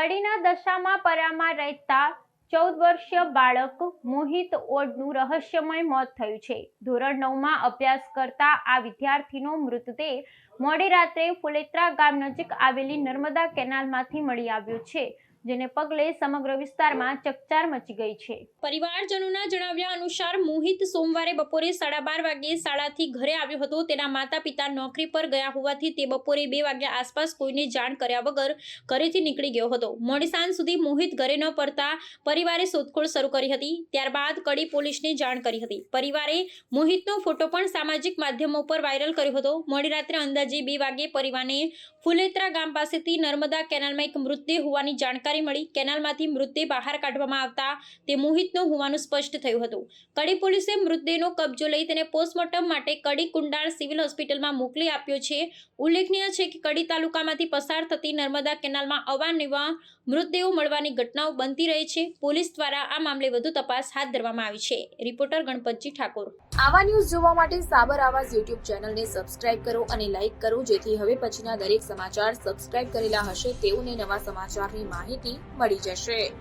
કડીના દશામાં પરામાં રહેતા ચૌદ વર્ષીય બાળક મોહિત ઓડનું રહસ્યમય મોત થયું છે. ધોરણ નવમાં અભ્યાસ કરતા આ વિદ્યાર્થીનો મૃતદેહ મોડી રાત્રે ફુલેત્રા ગામ નજીક આવેલી નર્મદા કેનાલમાંથી મળી આવ્યો છે. જેને પગલે સમગ્ર વિસ્તારમાં ચકચાર મચી ગઈ છે. પરિવારજનોના જણાવ્યા અનુસાર મોહિત સોમવારે બપોરે સાડા બાર વાગ્યે શાળાથી ઘરે આવ્યો હતો. તેના માતા પિતા નોકરી પર ગયા હોવાથી તે બપોરે બે વાગ્યા આસપાસ કોઈને જાણ કર્યા વગર ઘરેથી નીકળી ગયો હતો. મોડી સાંજ સુધી મોહિત ઘરે ન પડતા પરિવારે શોધખોળ શરૂ કરી હતી. ત્યારબાદ કડી પોલીસને જાણ કરી હતી. પરિવારે મોહિતનો ફોટો પણ સામાજિક માધ્યમો પર વાયરલ કર્યો હતો. મોડી રાત્રે અંદાજે બે વાગ્યે પરિવારને ફુલેત્રા ગામ પાસેથી નર્મદા કેનાલમાં એક મૃતદેહ હોવાની જાણકારી મળી કેનાલમાંથી મૃતદેહ બહાર કાઢવામાં આવતા તે મોહિતનો હોવાનું સ્પષ્ટ થયું હતું. કડી પોલીસે મૃતદેહનો કબજો લઈ તેને પોસ્ટમોર્ટમ માટે કડી કુંડાળ સિવિલ હોસ્પિટલમાં મોકલી આપ્યો છે. ઉલ્લેખનીય છે કે કડી તાલુકામાંથી પસાર થતી નર્મદા કેનાલમાં અવારનવાર મૃતદેહો મળવાની ઘટનાઓ બનતી રહે છે. પોલીસ દ્વારા આ મામલે વધુ તપાસ હાથ ધરવામાં આવી છે. રિપોર્ટર ગણપતજી ઠાકોર. આવા ન્યૂઝ જોવા માટે સાબર આવાજ યુટ્યુબ ચેનલને સબસ્ક્રાઇબ કરો અને લાઇક કરો, જેથી હવે પછીના દરેક સમાચાર સબસ્ક્રાઇબ કરેલા હશે તેઓને નવા સમાચારની માહિતી મળી જશે.